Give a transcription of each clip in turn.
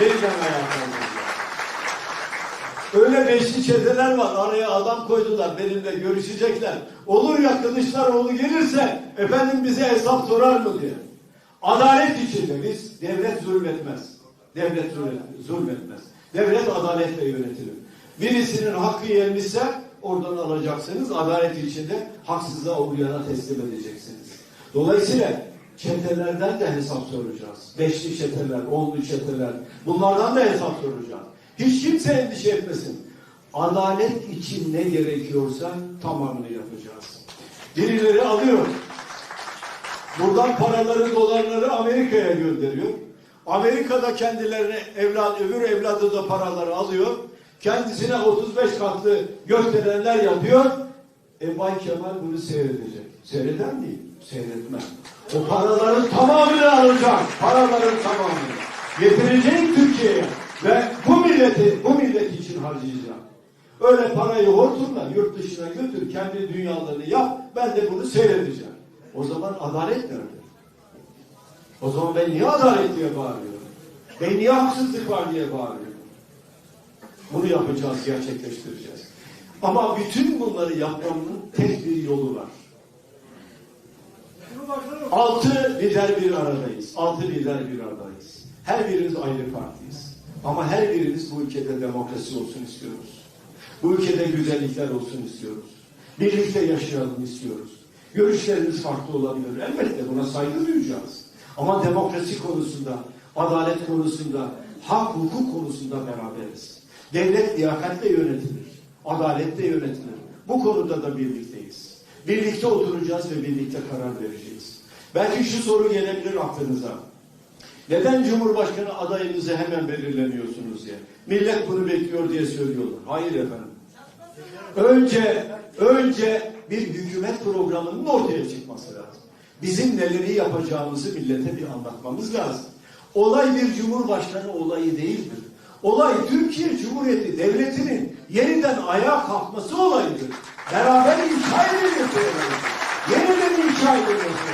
yeniden ayağa kaldıracağız. Öyle beşli çeteler var. Araya adam koydular. Benimle görüşecekler. Olur ya Kılıçdaroğlu gelirse efendim bize hesap sorar mı diye. Adalet içinde biz devlet zulmetmez. Devlet zulmet- zulmetmez. Devlet adaletle yönetilir. Birisinin hakkı yenmişse oradan alacaksınız. Adalet içinde haksızlığa uğrayana teslim edeceksiniz. Dolayısıyla çetelerden de hesap soracağız. Beşli çeteler, onlu çeteler. Bunlardan da hesap soracağız. Hiç kimse endişe etmesin. Adalet için ne gerekiyorsa tamamını yapacağız. Birileri alıyor. Buradan paraları, dolarları Amerika'ya gönderiyor. Amerika'da kendilerine evlat, öbür evladı da paraları alıyor. Kendisine 35 katlı gökdelenler yapıyor. E Bay Kemal bunu seyredecek. Seyreder mi? Seyretmez. O paraların tamamını alacak. Paraların tamamını. Getirecek Türkiye'ye. Ve bu milleti, bu millet için harcayacak. Öyle parayı hortumla yurt dışına götür, kendi dünyalarını yap, ben de bunu seyredeceğim. O zaman adalet nerede? O zaman ben niye adalet diye bağırıyorum? Ben niye haksızlık var diye bağırıyorum? Bunu yapacağız, gerçekleştireceğiz. Ama bütün bunları yapmanın tek bir yolu var. Altı lider bir aradayız. Altı lider bir aradayız. Her birimiz ayrı partiyiz. Ama her birimiz bu ülkede demokrasi olsun istiyoruz. Bu ülkede güzellikler olsun istiyoruz. Birlikte yaşayalım istiyoruz. Görüşlerimiz farklı olabilir. Elbette buna saygı duyacağız. Ama demokrasi konusunda, adalet konusunda, hak hukuk konusunda beraberiz. Devlet liyakatle yönetilir. Adaletle yönetilir. Bu konuda da birlikteyiz. Birlikte oturacağız ve birlikte karar vereceğiz. Belki şu soru gelebilir aklınıza. Neden Cumhurbaşkanı adayınızı hemen belirlemiyorsunuz diye. Millet bunu bekliyor diye söylüyorlar. Hayır efendim. Önce önce bir hükümet programının ortaya çıkması lazım. Bizim neleri yapacağımızı millete bir anlatmamız lazım. Olay bir cumhurbaşkanı olayı değildir. Olay Türkiye Cumhuriyeti Devleti'nin yeniden ayağa kalkması olayıdır. Beraber inşa edilmesi. Yeniden inşa edilmesi.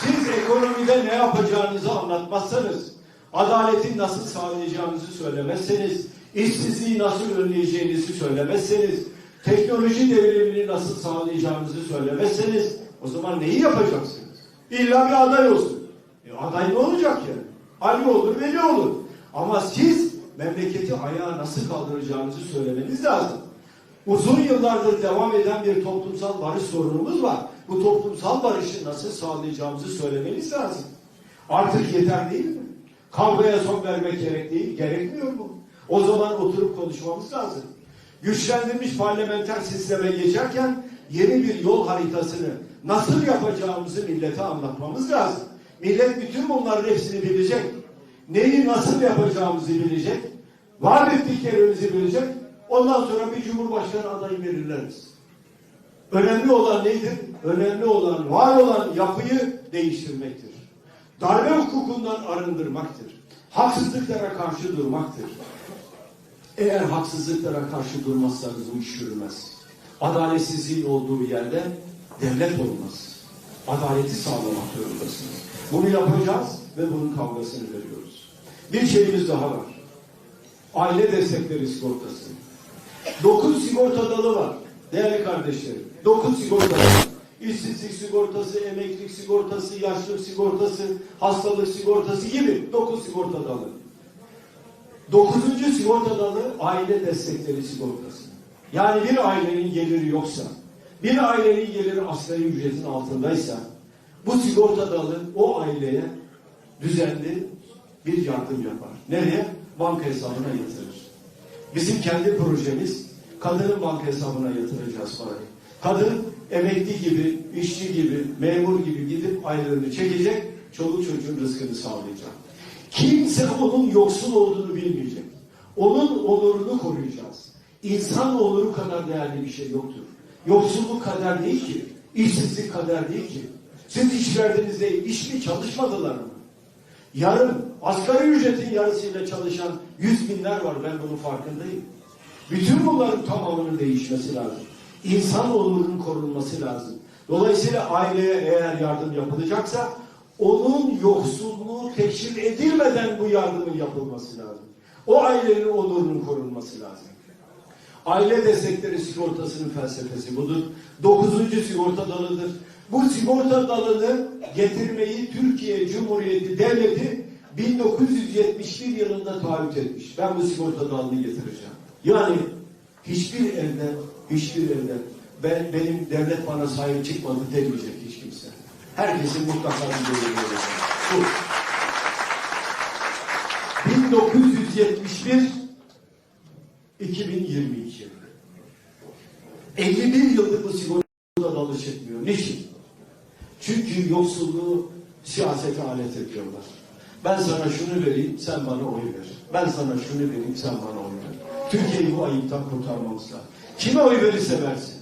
Siz ekonomide ne yapacağınızı anlatmazsanız, adaleti nasıl sağlayacağınızı söylemezseniz, işsizliği nasıl önleyeceğinizi söylemezseniz, teknoloji devrimini nasıl sağlayacağınızı söylemezseniz, o zaman neyi yapacaksınız? İlla bir aday olsun. E, aday ne olacak yani? Ali olur, Veli olur. Ama siz memleketi ayağa nasıl kaldıracağınızı söylemeniz lazım. Uzun yıllardır devam eden bir toplumsal barış sorunumuz var. Bu toplumsal barışı nasıl sağlayacağımızı söylemeniz lazım. Artık yeter değil mi? Kavgaya son vermek gerek değil, gerekmiyor mu? O zaman oturup konuşmamız lazım. Güçlendirilmiş parlamenter sisteme geçerken yeni bir yol haritasını nasıl yapacağımızı millete anlatmamız lazım. Millet bütün bunların hepsini bilecek. Neyi nasıl yapacağımızı bilecek. Var ettiklerimizi bilecek. Ondan sonra bir cumhurbaşkanı adayı belirleriz. Önemli olan nedir? Önemli olan, var olan yapıyı değiştirmektir. Darbe hukukundan arındırmaktır. Haksızlıklara karşı durmaktır. Eğer haksızlıklara karşı durmazsanız bu iş yürümez. Adaletsizliğin olduğu yerde devlet olmaz. Adaleti sağlamak zorundasınız. Bunu yapacağız ve bunun kavgasını veriyoruz. Bir şeyimiz daha var. Aile destekleri sigortası. Dokuz sigorta dalı var. Değerli kardeşlerim. Dokuz sigorta dalı. İşsizlik sigortası, emeklilik sigortası, yaşlılık sigortası, hastalık sigortası gibi dokuz sigorta dalı. Dokuzuncu sigorta dalı aile destekleri sigortası. Yani bir ailenin geliri yoksa, bir ailenin geliri asgari ücretin altındaysa, bu sigorta dalı o aileye düzenli bir yardım yapar. Nereye? Banka hesabına yatırır. Bizim kendi projemiz kadının banka hesabına yatıracağız parayı. Kadın emekli gibi, işçi gibi, memur gibi gidip aylığını çekecek, çoluk çocuğun rızkını sağlayacak. Kimse onun yoksul olduğunu bilmeyecek. Onun onurunu koruyacağız. İnsan onuru kadar değerli bir şey yoktur. Yoksulluk kader değil ki. işsizlik kader değil ki. Siz iş verdiniz değil, iş mi çalışmadılar mı? Yarın asgari ücretin yarısıyla çalışan yüz binler var ben bunun farkındayım. Bütün bunların tamamının değişmesi lazım. İnsan onurunun korunması lazım. Dolayısıyla aileye eğer yardım yapılacaksa onun yoksulluğu teşhir edilmeden bu yardımın yapılması lazım. O ailenin onurunun korunması lazım. Aile destekleri sigortasının felsefesi budur. Dokuzuncu sigorta dalıdır. Bu sigorta dalını getirmeyi Türkiye Cumhuriyeti Devleti 1971 yılında taahhüt etmiş. Ben bu sigorta dalını getireceğim. Yani hiçbir evde, hiçbir evde ben, benim devlet bana sahip çıkmadı demeyecek hiç kimse. Herkesin mutlaka bir görevi. Bu. 1971 2022 51 yıldır bu sigorta dalı çıkmıyor. Niçin? Çünkü yoksulluğu siyasete alet ediyorlar. Ben sana şunu vereyim, sen bana oy ver. Ben sana şunu vereyim, sen bana oy ver. Türkiye'yi bu ayıptan kurtarmamız lazım. Kime oy verirse versin.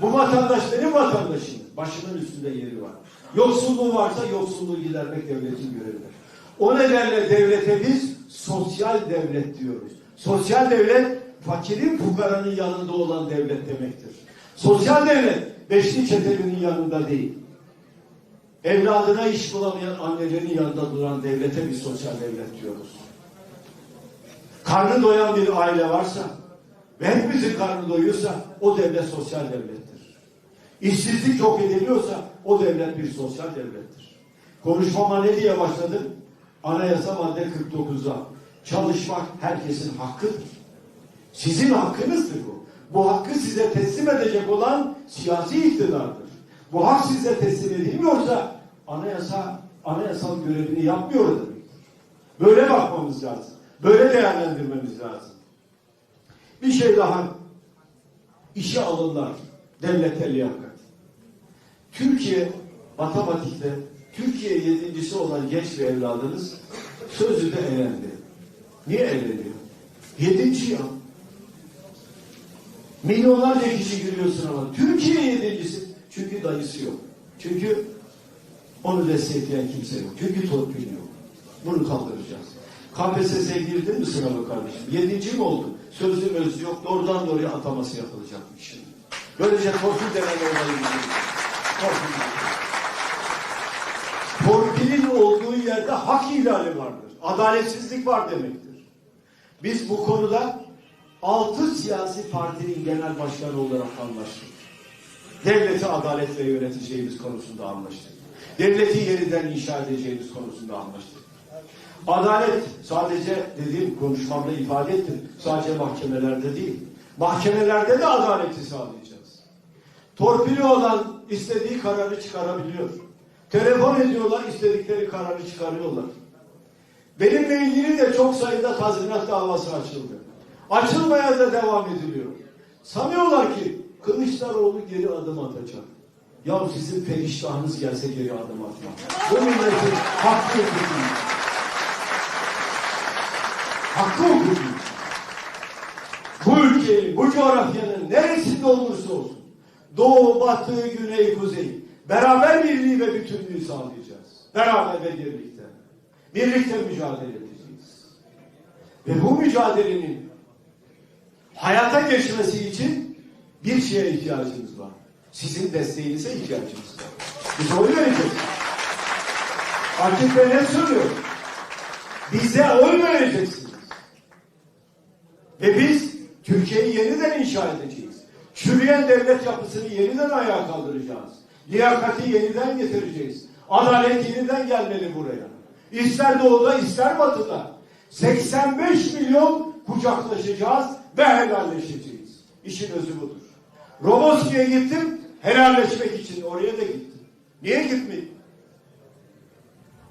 Bu vatandaş benim vatandaşım. Başımın üstünde yeri var. Yoksulluğu varsa yoksulluğu gidermek devletin görevidir. O nedenle devlete biz sosyal devlet diyoruz. Sosyal devlet fakirin fukaranın yanında olan devlet demektir. Sosyal devlet beşli çetenin yanında değil. Evladına iş bulamayan annelerin yanında duran devlete bir sosyal devlet diyoruz. Karnı doyan bir aile varsa ve hepimizin karnı doyuyorsa o devlet sosyal devlettir. İşsizlik çok ediliyorsa o devlet bir sosyal devlettir. Konuşmama ne diye başladım? Anayasa madde 49'da çalışmak herkesin hakkıdır. Sizin hakkınızdır bu. Bu hakkı size teslim edecek olan siyasi iktidardır. Bu hak size teslim edilmiyorsa anayasa anayasal görevini yapmıyor demektir. Böyle bakmamız lazım. Böyle değerlendirmemiz lazım. Bir şey daha. İşe alırlar. Devlete liyakat. Türkiye matematikte Türkiye yedincisi olan genç bir evladınız sözü de elendi. Niye eleniyor? Yedinci ya. Milyonlarca kişi giriyor sınava. Türkiye yedincisi. Çünkü dayısı yok. Çünkü onu destekleyen kimse yok. Çünkü torpil yok. Bunu kaldıracağız. KPSS'ye girdin mi sınavı kardeşim? Yedinci mi oldun? Sözlü mözlü yok. Doğrudan doğruya ataması yapılacakmış şimdi. Böylece torpil denen olayı Torpil. Torpilin olduğu yerde hak ihlali vardır. Adaletsizlik var demektir. Biz bu konuda altı siyasi partinin genel başkanı olarak anlaştık. Devleti adaletle yöneteceğimiz konusunda anlaştık. Devleti yeniden inşa edeceğimiz konusunda anlaştık. Adalet sadece dediğim konuşmamda ifade ettim. Sadece mahkemelerde değil. Mahkemelerde de adaleti sağlayacağız. Torpili olan istediği kararı çıkarabiliyor. Telefon ediyorlar, istedikleri kararı çıkarıyorlar. Benimle ilgili de çok sayıda tazminat davası açıldı. Açılmaya da devam ediliyor. Sanıyorlar ki Kılıçdaroğlu geri adım atacak. Ya sizin periştahınız gelse geri adım atma. Bu milletin hakkı hukuku. Hakkı hukuku. Bu ülkenin, bu coğrafyanın neresinde olursa olsun doğu, batı, güney, kuzey beraber birliği ve bütünlüğü sağlayacağız. Beraber ve birlikte. Birlikte mücadele edeceğiz. Ve bu mücadelenin hayata geçmesi için bir şeye ihtiyacımız var. Sizin desteğinize ihtiyacımız var. Biz oy vereceğiz. Akif Bey ne söylüyor? Bize oy vereceksiniz. Ve biz Türkiye'yi yeniden inşa edeceğiz. Çürüyen devlet yapısını yeniden ayağa kaldıracağız. Liyakati yeniden getireceğiz. Adalet yeniden gelmeli buraya. İster doğuda ister batıda. 85 milyon kucaklaşacağız ve helalleşeceğiz. İşin özü budur. Roboski'ye gittim, helalleşmek için oraya da gittim. Niye gitmedim?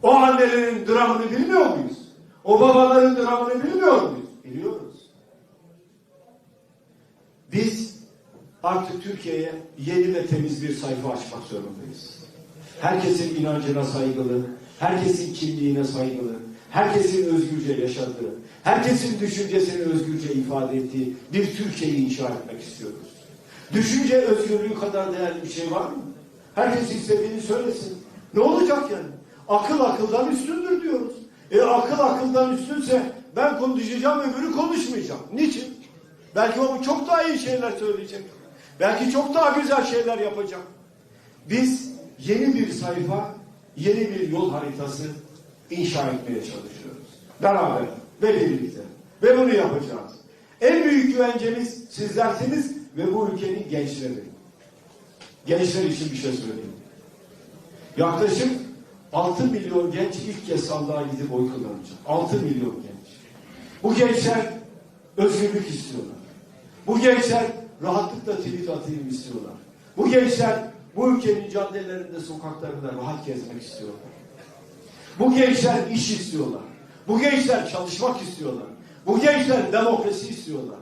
O annelerin dramını bilmiyor muyuz? O babaların dramını bilmiyor muyuz? Biliyoruz. Biz artık Türkiye'ye yeni ve temiz bir sayfa açmak zorundayız. Herkesin inancına saygılı, herkesin kimliğine saygılı, herkesin özgürce yaşadığı, herkesin düşüncesini özgürce ifade ettiği bir Türkiye'yi inşa etmek istiyoruz. Düşünce özgürlüğü kadar değerli bir şey var mı? Herkes istediğini söylesin. Ne olacak yani? Akıl akıldan üstündür diyoruz. E akıl akıldan üstünse ben konuşacağım öbürü konuşmayacak. Niçin? Belki o çok daha iyi şeyler söyleyecek. Belki çok daha güzel şeyler yapacak. Biz yeni bir sayfa yeni bir yol haritası inşa etmeye çalışıyoruz. Beraber ve birlikte. Ve bunu yapacağız. En büyük güvencemiz sizlersiniz ve bu ülkenin gençleri. Gençler için bir şey söyleyeyim. Yaklaşık 6 milyon genç ilk kez sandığa gidip oy kullanacak. 6 milyon genç. Bu gençler özgürlük istiyorlar. Bu gençler rahatlıkla tweet atayım istiyorlar. Bu gençler bu ülkenin caddelerinde, sokaklarında rahat gezmek istiyorlar. Bu gençler iş istiyorlar. Bu gençler çalışmak istiyorlar. Bu gençler demokrasi istiyorlar.